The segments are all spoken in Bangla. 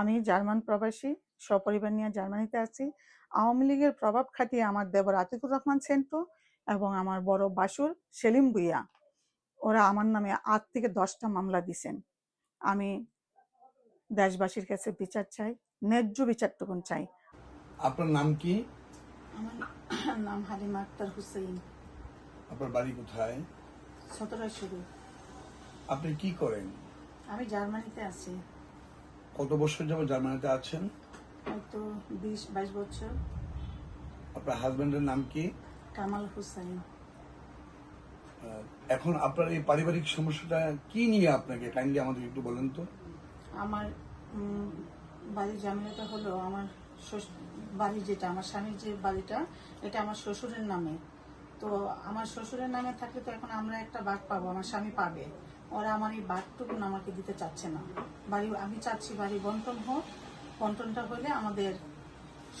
আমি জার্মান প্রবাসী সপরিবার নিয়ে জার্মানিতে আছি। আওয়ামী লীগের প্রভাব খাটিয়ে আমার দেবর আতিকুর রহমান সেন্টু এবং আমার বড় বাসুর সেলিম ভুইয়া। ওরা আমার নামে আট থেকে দশটা মামলা দিছেন। আমি দেশবাসীর কাছে বিচার চাই ন্যায্য বিচারটুকুন চাই। আপনার নাম কি? আমার নাম হালিমা আক্তার হুসেইন। আপনার বাড়ি কোথায়? আপনি কি করেন? আমি জার্মানিতে আছি। কত বছর যাবত জার্মানিতে আছেন? হয়তো বিশ বাইশ বছর। আপনার হাজবেন্ডের নাম কি? কামাল হুসাইন। এখন আপনার এই পারিবারিক সমস্যাটা কি নিয়ে আপনাকে? কাইন্ডলি আমাদের একটু বলেন তো। আমার বাড়ির জামিনাটা হলো আমার বাড়ি যেটা আমার স্বামীর যে বাড়িটা এটা আমার শ্বশুরের নামে। তো আমার শ্বশুরের নামে থাকলে তো এখন আমরা একটা বাঘ পাবো আমার স্বামী পাবে। ওরা আমার এই বাঘটুকুন আমাকে দিতে চাচ্ছে না। বাড়ি আমি চাচ্ছি বাড়ি বন্টন হোক বন্টনটা হলে আমাদের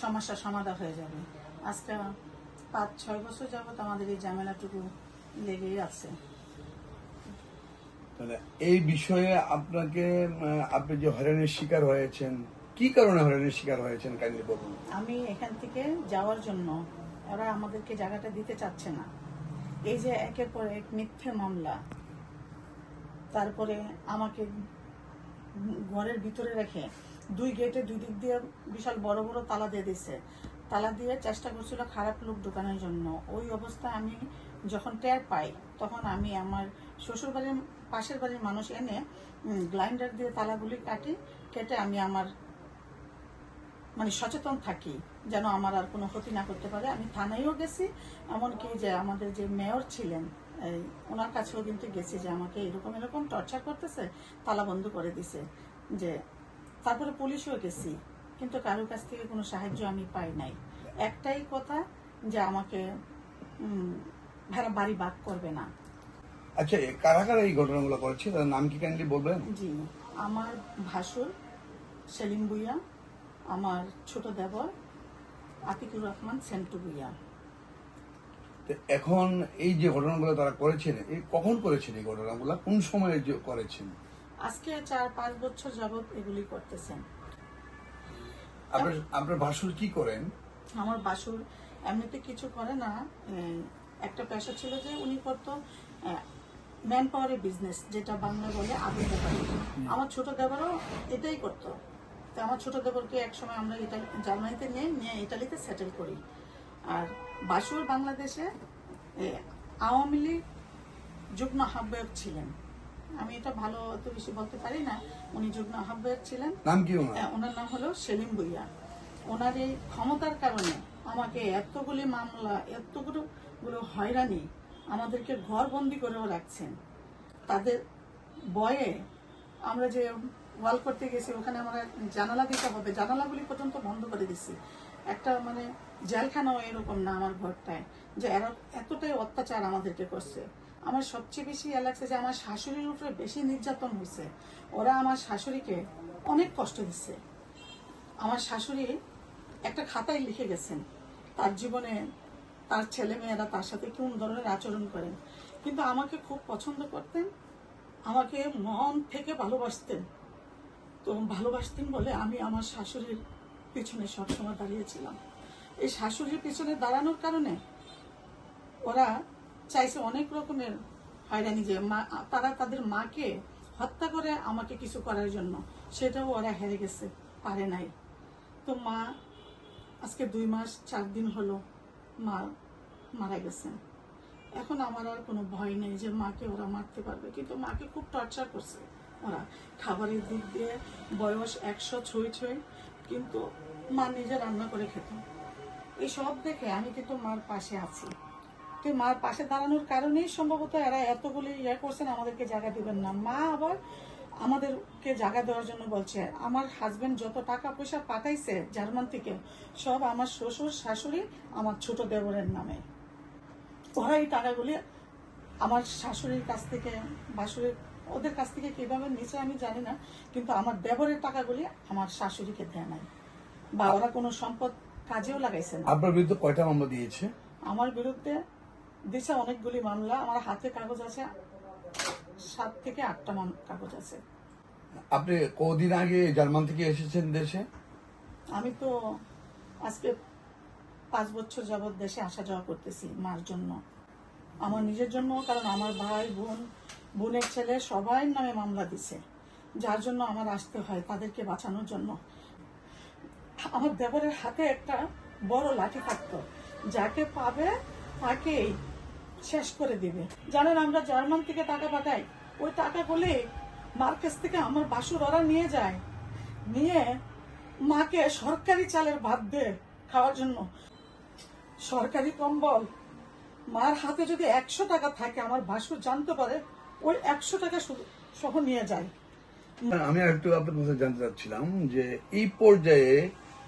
সমস্যা সমাধান হয়ে যাবে। আজকে পাঁচ ছয় বছর যাবত আমাদের এই ঝামেলাটুকু লেগেই আছে। এই বিষয়ে আপনাকে আপনি যে হয়রানির শিকার হয়েছেন কি কারণে হয়রানির শিকার হয়েছেন কাইন্ডলি বলুন? আমি এখান থেকে যাওয়ার জন্য ওরা আমাদেরকে জায়গাটা দিতে চাচ্ছে না। এই যে একের পর এক মিথ্যে মামলা তারপরে আমাকে ঘরের ভিতরে রেখে দুই গেটে দুই দিক দিয়ে বিশাল বড় বড় তালা দিয়ে দিছে তালা দিয়ে চেষ্টা করছিল খারাপ লোক ঢোকানোর জন্য। ওই অবস্থায় আমি যখন টের পাই, তখন আমি আমার শ্বশুর বাড়ির পাশের বাড়ির মানুষ এনে গ্লাইন্ডার দিয়ে তালাগুলি কাটি, কেটে আমি আমার মানে সচেতন থাকি যেন আমার আর কোনো ক্ষতি না করতে পারে। আমি থানায়ও গেছি, এমনকি যে আমাদের যে মেয়র ছিলেন ওনার কাছেও কিন্তু গেছি যে আমাকে এরকম এরকম টর্চার করতেছে তালা বন্ধ করে দিছে। যে তারপরে পুলিশও গেছি কিন্তু কারোর কাছ থেকে কোনো সাহায্য আমি পাই নাই। একটাই কথা যে আমাকে ভাড়া বাড়ি বাক করবে না। আচ্ছা কারা কারা এই ঘটনাগুলো করেছে তার নাম কি কাইন্ডলি বলবেন? জি আমার ভাসুর সেলিম ভুইয়া আমার ছোট দেবর আতিকুর রহমান সেন্টু ভুইয়া। তো এখন এই যে ঘটনাগুলো তারা করেছেন এই কখন করেছেন এই ঘটনাগুলো? কোন সময়ে যে করেছেন? আজকে চার পাঁচ বছর যাবত এগুলি করতেছেন। আপনার আপনার ভাসুর কি করেন? আমার বাসুর এমনিতে কিছু করে না। একটা পেশা ছিল যে উনি করতো ম্যান পাওয়ারের বিজনেস যেটা বাংলা বলে আগুন ব্যাপারে। আমার ছোট দেবরও এটাই করতো। তো আমার ছোট দেবরকে একসময় আমরা ইটালি জার্মানিতে নিয়ে নিয়ে ইটালিতে সেটেল করি। আর বাসুর বাংলাদেশে আওয়ামী লীগ যুগ্ম আহ্বায়ক ছিলেন। আমি এটা ভালো অত বেশি বলতে পারি না। উনি যুগ্ম আহ্বায়ক ছিলেন। নাম কি ওনার? নাম হলো সেলিম ভুইয়া। ওনার এই ক্ষমতার কারণে আমাকে এতগুলি মামলা এতগুলো গুলো হয়রানি আমাদেরকে ঘর বন্দি করেও রাখছেন। তাদের বয়ে আমরা যে ওয়াল করতে গেছি ওখানে আমরা জানালা দিতে হবে। জানালাগুলি পর্যন্ত বন্ধ করে দিছি। একটা মানে জেলখানাও এরকম না আমার ঘরটায়, যে এতটাই অত্যাচার আমাদেরকে করছে। আমার সবচেয়ে বেশি ইয়ে লাগছে যে আমার শাশুড়ির উপরে বেশি নির্যাতন হয়েছে। ওরা আমার শাশুড়িকে অনেক কষ্ট দিচ্ছে। আমার শাশুড়ি একটা খাতায় লিখে গেছেন, তার জীবনে তার ছেলে মেয়েরা তার সাথে কোন ধরনের আচরণ করেন। কিন্তু আমাকে খুব পছন্দ করতেন, আমাকে মন থেকে ভালোবাসতেন। তো ভালোবাসতেন বলে আমি আমার শাশুড়ির পিছনে সবসময় দাঁড়িয়েছিলাম এই শাশুড়ির পিছনে দাঁড়ানোর কারণে ওরা চাইছে অনেক রকমের হয়রানি যে মা, তারা তাদের মাকে হত্যা করে আমাকে কিছু করার জন্য। সেটাও ওরা হেরে গেছে, পারে নাই। তো মা, আজকে দুই মাস, চার দিন হলো মা মারা গেছেন এখন আমার আর কোনো ভয় নেই যে মাকে ওরা মারতে পারবে, কিন্তু মাকে খুব টর্চার করছে ওরা। খাবারের দিক দিয়ে বয়স একশো ছুঁই ছুঁই কিন্তু মা নিজে রান্না করে খেত। এই সব দেখে আমি কিন্তু মার পাশে আছি। তো মার পাশে দাঁড়ানোর কারণেই সম্ভবত এরা এতগুলি ইয়ে করছেন, আমাদেরকে জায়গা দিবেন না। মা আবার আমাদেরকে জায়গা দেওয়ার জন্য বলছে, আমার হাজবেন্ড যত টাকা পয়সা পাঠাইছে জার্মান থেকে, সব আমার শ্বশুর, শাশুড়ি আমার ছোট দেবরের নামে। ওরা এই টাকাগুলি আমার শাশুড়ির কাছ থেকে, বাসুরের, ওদের কাছ থেকে কীভাবে নিচে আমি জানি না, কিন্তু আমার দেবরের টাকাগুলি আমার শাশুড়িকে দেয় নাই। বা ওরা কোনো সম্পদ কাজেও লাগাইছে না আপনার বিরুদ্ধে কয়টা মামলা দিয়েছে? আমার বিরুদ্ধে দিছে অনেকগুলি মামলা। আমার হাতে কাগজ আছে সাত থেকে আটটা কাগজ আছে। আপনি কদিন আগে জার্মান থেকে এসেছেন দেশে? আমি তো আজকে পাঁচ বছর যাবৎ দেশে আসা যাওয়া করতেছি মার জন্য। আমার নিজের জন্য কারণ আমার ভাই বোন বোনের ছেলে সবাই নামে মামলা দিছে। যার জন্য আমার আসতে হয় তাদেরকে বাঁচানোর জন্য। আমার দেবরের হাতে একটা বড় লাঠি থাকতো। যাকে পাবে তাকেই শেষ করে দিবে। জানেন, আমরা জার্মান থেকে টাকা পাঠাই। ওই টাকাগুলি মার কাছ থেকে আমার বাসুর ওরা নিয়ে যায়। নিয়ে মাকে সরকারি চালের ভাত দেয় খাওয়ার জন্য। সরকারি কম্বল। মার হাতে যদি একশো টাকা থাকে, আমার বাসুর জানতে পারে, ওই একশো টাকা সহ নিয়ে যায়। আমি একটু আপনার কাছে জানতে চাচ্ছিলাম যে, এই পর্যায়ে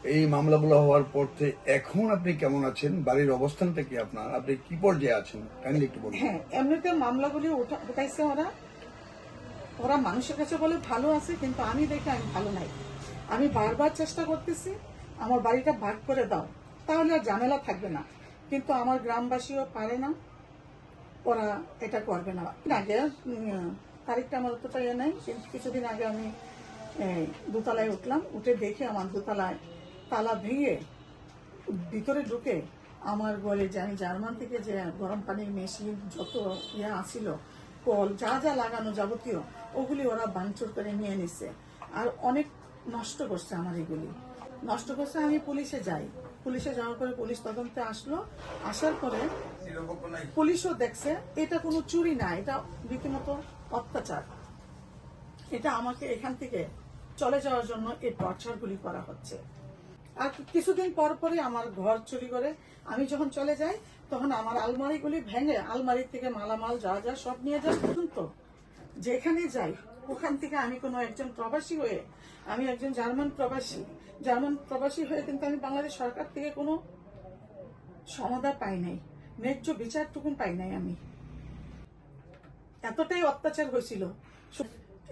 এই মামলাগুলো হওয়ার পর থেকে এখন আপনি কেমন আছেন? বাড়ির অবস্থানটা কি আপনার? আপনি কি পর্যায়ে আছেন? কাইন্ডলি একটু বলুন। হ্যাঁ এমনিতে মামলাগুলি উঠা- উঠাইছে ওরা। ওরা মানুষের কাছে বলে ভালো আছে, কিন্তু আমি দেখে আমি ভালো নাই। আমি বারবার চেষ্টা করতেছি, আমার বাড়িটা ভাগ করে দাও। তাহলে আর ঝামেলা থাকবে না। কিন্তু আমার গ্রামবাসীও পারে না। ওরা এটা করবে না। আগে তারিখটা আমার অতটা ইয়ে নাই, কিন্তু কিছুদিন আগে আমি দোতলায় উঠলাম। উঠে দেখে আমার দোতলায় তালা ভেঙে ভিতরে ঢুকে আমার ঘরে যে আমি জার্মান থেকে যে গরম পানির মেশিন যত ইয়া আছিল, কল, যা যা লাগানো যাবতীয়, ওগুলি ওরা বাঞ্চুর করে নিয়ে নিছে। আর অনেক নষ্ট করছে আমার এগুলি। নষ্ট করছে, আমি পুলিশে যাই। পুলিশে যাওয়ার পরে পুলিশ তদন্তে আসলো। আসার পরে পুলিশও দেখছে, এটা কোনো চুরি না, এটা রীতিমতো অত্যাচার। এটা আমাকে এখান থেকে চলে যাওয়ার জন্য এই টর্চার গুলি করা হচ্ছে। আর কিছুদিন পর পরে আমার ঘর চুরি করে আমি যখন চলে যাই, তখন আমার আলমারিগুলি ভেঙে আলমারি থেকে মালামাল যা যা সব নিয়ে যায় পর্যন্ত যেখানে যাই, ওখান থেকে আমি কোনো একজন প্রবাসী হয়ে, আমি একজন জার্মান প্রবাসী। জার্মান প্রবাসী হয়ে কিন্তু আমি বাংলাদেশ সরকার থেকে কোনো সমাধান পাই নাই, ন্যায্য বিচারটুকুন পাই নাই আমি। এতটাই অত্যাচার হয়েছিল।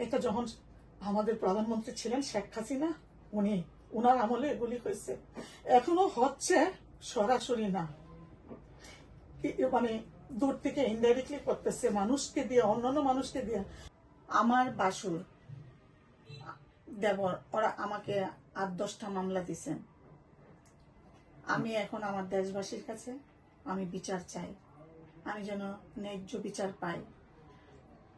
এটা যখন আমাদের প্রধানমন্ত্রী ছিলেন, শেখ হাসিনা, উনি উনার আমলে এগুলি হয়েছে। এখনও হচ্ছে সরাসরি না। মানে দূর থেকে ইনডাইরেক্টলি করতেছে মানুষকে দিয়ে, অন্যান্য মানুষকে দিয়ে। আমার বাসুর, দেবর, ওরা আমাকে আট, দশটা মামলা দিছেন আমি এখন আমার দেশবাসীর কাছে আমি বিচার চাই। আমি যেন ন্যায্য বিচার পাই।